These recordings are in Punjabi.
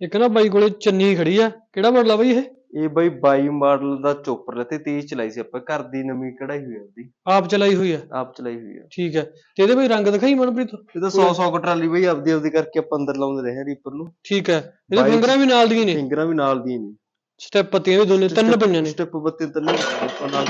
ਇੱਕ ਨਾ ਬਾਈ ਕੋਲੇ ਚੰਨੀ ਖੜੀ ਆ। ਕਿਹੜਾ ਮਾਡਲ ਆ ਬਾਈ ਇਹ? ਇਹ ਬਈ 22 ਮਾਡਲ ਦਾ ਚੋਪਰ ਲੱਤੇ 23 ਚਲਾਈ ਸੀ ਆਪਾਂ। ਘਰ ਦੀ ਨਵੀਂ ਕਢਾਈ ਹੋਈ ਆ ਉਹਦੀ। ਆਪ ਚਲਾਈ ਹੋਈ ਆ? ਆਪ ਚਲਾਈ ਹੋਈ ਆ। ਠੀਕ ਹੈ ਤੇ ਇਹਦੇ ਬਈ ਰੰਗ ਦਿਖਾਈ ਮਨਪ੍ਰੀਤ? ਇਹ ਤਾਂ 100 100 ਟਰਾਲੀ ਬਈ ਆਪਦੀ ਆਪਦੀ ਕਰਕੇ ਆਪਾਂ ਅੰਦਰ ਲਾਉਂਦੇ ਰਹੇ ਆ ਰੀਪਰ ਨੂੰ। ਠੀਕ ਹੈ ਇਹਦੇ ਫਿੰਗਰਾਂ ਵੀ ਨਾਲ ਦੀਆਂ ਨੇ? ਫਿੰਗਰਾਂ ਵੀ ਨਾਲ ਦੀਆਂ ਨੇ। ਸਟੈਪ ਪੱਤੀਆਂ ਵੀ ਦੋਨੇ ਤਿੰਨ ਪਈਆਂ ਨੇ। ਸਟੈਪ ਬੱਤੀ ਤਿੰਨੇ ਆਪਾਂ ਨਾਲ।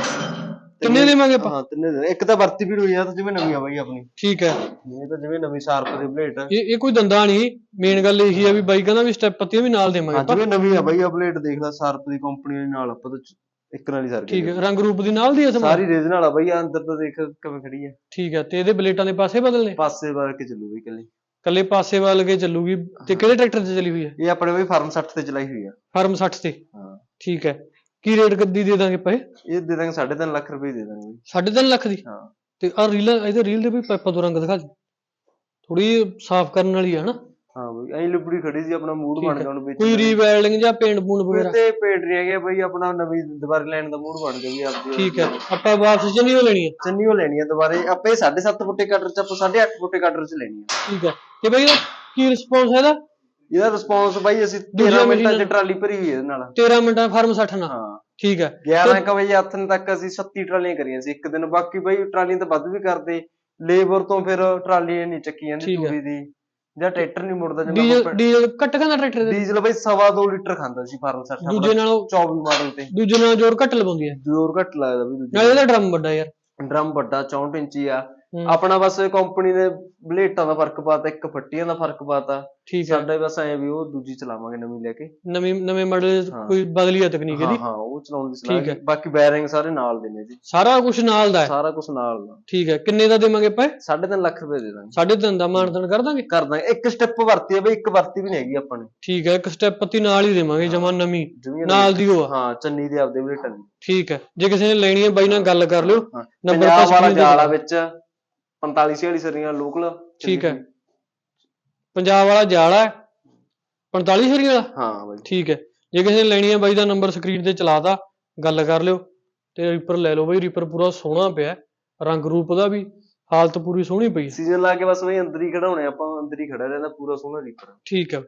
ਕਿੰਨੇ ਦੇਵਾਂਗੇ ਆਪਾਂ? ਹਾਂ ਤਿੰਨੇ ਦੇ ਇੱਕ ਤਾਂ ਵਰਤੀ ਵੀ ਹੋਈ ਆ ਤਾਂ ਜਿਵੇਂ ਨਵੀਂ ਆ ਬਈ ਆਪਣੀ। ਠੀਕ ਹੈ। ਇਹ ਤਾਂ ਜਿਵੇਂ ਨਵੀਂ ਸ਼ਾਰਪ ਦੇ ਬਲੇਡ ਆ। ਇਹ ਇਹ ਕੋਈ ਦੰਦਾ ਨਹੀਂ। ਮੇਨ ਗੱਲ ਇਹੀ ਆ ਵੀ ਬਾਈ ਕਹਿੰਦਾ ਵੀ ਸਟੈਪ ਪੱਤੀਆਂ ਵੀ ਨਾਲ ਦੇਵਾਂਗੇ ਹਾਂ ਆਪਾਂ। ਜਿਵੇਂ ਨਵੀਂ ਆ ਬਈ ਆ ਬਲੇਡ ਦੇਖ ਲੈ ਸ਼ਾਰਪ ਦੀ ਕੰਪਨੀ ਦੇ ਨਾਲ ਆਪਾਂ ਤਾਂ ਇੱਕ ਨਾਲ ਹੀ ਸਰ ਠੀਕ ਹੈ। ਰੰਗ ਰੂਪ ਦੀ ਨਾਲ ਦੀ ਆ ਸਾਰੀ ਰੀਜਨਲ ਆ ਬਈ ਆ ਅੰਦਰ ਤਾਂ ਦੇਖ ਕਿਵੇਂ ਖੜੀ ਆ। ਠੀਕ ਹੈ। ਤੇ ਇਹਦੇ ਬਲੇਟਾਂ ਦੇ ਪਾਸੇ ਬਦਲਨੇ? ਪਾਸੇ ਵਾਰ ਕੇ ਚੱਲੂ ਬਈ ਕੱਲੀ ਕੱਲੇ ਪਾਸੇ ਵੱਲ ਕੇ ਚੱਲੂਗੀ। ਤੇ ਕਿਹੜੇ ਟਰੈਕਟਰ 'ਚ ਚਲੀ ਹੋਈ ਹੈ? ਇਹ ਆਪਣੇ ਬਈ ਫਾਰਮ 60 ਤੇ ਚਲਾਈ ਹੋਈ ਆ। ਫਾਰਮ 60 ਤੇ। ਹਾਂ। ਠੀਕ ਹੈ। ਕੀ ਰੇਟ ਗੱਦੀ ਦੇ ਦਾਂਗੇ ਪਏ ਇਹ ਦੇ ਦਾਂਗੇ 3.5 ਲੱਖ ਰੁਪਏ ਦੇ ਦਾਂਗੇ ਬਈ। 3.5 ਲੱਖ ਦੀ? ਹਾਂ। ਤੇ ਆ ਰੀਲ ਇਹਦੇ ਰੀਲ ਦੇ ਵੀ ਪਾਈਪਾਂ ਤੋਂ ਰੰਗ ਦਿਖਾ ਦੇ ਥੋੜੀ ਸਾਫ਼ ਕਰਨ ਵਾਲੀ ਆ ਹਨਾ ਹਾਂ ਬਈ ਐਂ ਲਿਬੜੀ ਖੜੀ ਸੀ ਆਪਣਾ ਮੂਡ ਬਣ ਹੈ। ਗਿਆ ਹੁਣ ਵਿੱਚ ਕੋਈ ਰੀਵੈਲਡਿੰਗ ਜਾਂ ਪੇਂਟ ਪੂੰਟ ਵਗੈਰਾ? ਤੇ ਪੇਟ ਨਹੀਂ ਹੈਗੇ ਬਈ ਆਪਣਾ ਨਵੀਂ ਦੁਬਾਰੇ ਲੈਣ ਦਾ ਮੂਡ ਬਣ ਗਿਆ ਵੀ ਆਪਦੀ। ਠੀਕ ਹੈ। ਆਪਾਂ ਵਾਪਸ ਚ ਨਹੀਂ ਲੈਣੀ ਹੈ ਚੰਨੀ ਉਹ ਲੈਣੀ ਆ ਦੁਬਾਰੇ। ਆਪਾਂ ਇਹ 7.5 ਫੁੱਟੇ ਕਟਰ ਚ ਆਪਾਂ 8.5 ਫੁੱਟੇ ਕਟਰ ਚ ਲੈਣੀ ਆ। ਠੀਕ ਹੈ। ਤੇ ਬਈ ਕੀ ਰਿਸਪੌਂਸ ਹੈ ਇਹਦਾ? ਇਹਦਾ ਰਿਸਪੌਂਸ ਬਾਈ ਅਸੀਂ ਦੂਜੀਆਂ 13 ਮਿੰਟਾਂ ਚ ਟਰਾਲੀ ਭਰੀ ਹੋਈ ਇਹਦੇ ਨਾਲ। 13 ਮਿੰਟਾਂ ਫਾਰਮ 60 ਨਾਲ। ਹਾਂ। ਠੀਕ ਹੈ। 11 ਕੁ ਵਜੇ ਹੱਥਨ ਤੱਕ ਅਸੀਂ 36 ਟਰਾਲੀਆਂ ਕਰੀਆਂ ਸੀ ਇੱਕ ਦਿਨ। ਬਾਕੀ ਬਈ ਟਰਾਲੀਆਂ ਤਾਂ ਵੱਧ ਵੀ ਕਰਦੇ। ਲੇਬਰ ਤੋਂ ਫਿਰ ਟਰਾਲੀ ਨਹੀਂ ਚੱਕੀ ਜਾਂਦੀ। ਤੂੜੀ ਦੀ। ਜਾਂ ਟਰੈਕਟਰ ਨਹੀਂ ਮੁੜਦਾ ਜਿਵੇਂ ਡੀਜ਼ਲ ਘੱਟ ਖਾਂਦਾ ਟਰੈਕਟਰ ਦੇ ਡੀਜ਼ਲ ਬਈ ਸਵਾ ਦੋ ਲੀਟਰ ਖਾਂਦਾ ਸੀ ਫਾਰਮ 60 ਦੂਜੇ ਨਾਲੋਂ 24 ਮਾਡਲ ਤੇ। ਦੂਜੇ ਨਾਲ ਜੋਰ ਘੱਟ ਲਵਾਉਂਦੀ ਹੈ। ਜ਼ੋਰ ਘੱਟ ਲੱਗਦਾ ਵੀ ਨਾਲੇ ਦੂਜੇ ਇਹਦਾ ਡਰਮ ਵੱਡਾ ਯਾਰ। ਡਰਮ ਵੱਡਾ 64 ਇੰਚੀ ਆ। ਆਪਣਾ ਬਸ ਕੰਪਨੀ ਨੇ ਬਲੇਟਾਂ ਦਾ ਫ਼ਰਕ ਪਾਤਾ ਇੱਕ ਫੱਟੀਆਂ ਦਾ ਫ਼ਰਕ ਪਾਤਾ ਠੀਕ ਹੈ। ਸਾਡਾ ਬਸ ਐ ਵੀ ਉਹ ਦੂਜੀ ਚਲਾਵਾਂਗੇ ਨਵੀਂ ਲੈ ਕੇ। ਨਵੇਂ ਨਵੇਂ ਮਾਡਲ ਹਾਂ। ਕੋਈ ਬਦਲੀ ਆ ਤਕਨੀਕ ਹਾਂ ਇਹਦੀ? ਹਾਂ ਉਹ ਚਲਾਉਣ ਦੀ ਸਲਾਹ ਠੀਕ ਹੈ। ਹੈ ਬਾਕੀ ਬੈਰਿੰਗ ਸਾਰੇ ਨਾਲ ਦੇ ਨੇ ਜੀ। ਸਾਰਾ ਕੁਝ ਨਾਲ ਦਾ ਹੈ? ਸਾਰਾ ਕੁਝ ਨਾਲ ਦਾ। ਠੀਕ ਹੈ। ਕਿੰਨੇ ਦਾ ਦੇਵਾਂਗੇ ਪਏ 3.5 ਲੱਖ ਰੁਪਏ ਦੇ ਦਾਂਗੇ। ਸਾਢੇ ਤਿੰਨ ਦਾ ਮਾਨਤਨ ਕਰ ਦਾਂਗੇ? ਕਰ ਦਾਂਗੇ। ਇੱਕ ਸਟੈਪ ਵਰਤੀ ਹੈ ਬਈ ਇੱਕ ਵਰਤੀ ਵੀ ਨਹੀਂ ਹੈਗੀ ਆਪਾਂ ਨੇ। ਠੀਕ ਹੈ। ਇੱਕ ਸਟੈਪ ਪੱਤੀ ਨਾਲ ਹੀ ਦੇਵਾਂਗੇ ਜਮਾ ਨਵੀਂ। ਜਿਵੇਂ ਨਾਲ ਦੀ ਉਹ ਆ। ਹਾਂ ਚੰਨੀ ਦੇ ਆਪਦੇ ਬਲੇਟਾਂ ਦੀ ਠੀਕ ਹੈ। ਜੇ ਕਿਸੇ ਨੇ ਲੈਣੀ ਹੈ ਬਾਈ ਨਾਲ ਗੱਲ ਕਰ ਲਿਓ। ਹਾਂ। ਨੰਬਰ ਪੰਜਾਬ ਆਪਾਂ ਵਾਲਾ ਜਾਲ ਵਿੱਚ। 45 ਛਿਆਲੀ ਸਰੀਆਂ ਲੋਕਲ। ਠੀਕ ਹੈ। ਪੰਜਾਬ ਵਾਲਾ ਜਾਲ ਹੈ 45 ਸ਼ਰੀ ਵਾਲਾ ਹਾਂ ਬਈ। ਠੀਕ ਹੈ। ਜੇ ਕਿਸੇ ਨੇ ਲੈਣੀ ਹੈ ਬਾਈ ਦਾ ਨੰਬਰ ਸਕਰੀਨ ਤੇ ਚਲਾਤਾ ਗੱਲ ਕਰ ਲਿਓ। ਤੇ ਰੀਪਰ ਲੈ ਲਓ ਬਾਈ ਰੀਪਰ ਪੂਰਾ ਸੋਹਣਾ ਪਿਆ। ਰੰਗ ਰੂਪ ਦਾ ਵੀ ਹਾਲਤ ਪੂਰੀ ਸੋਹਣੀ ਪਈ। ਸੀਜ਼ਨ ਲਾ ਕੇ ਬਸ ਬਈ ਅੰਦਰ ਹੀ ਖੜਾਉਣੇ ਆਪਾਂ ਅੰਦਰ ਹੀ ਖੜਾ ਰਹਿੰਦਾ ਪੂਰਾ ਸੋਹਣਾ ਰੀਪਰ ਠੀਕ ਹੈ।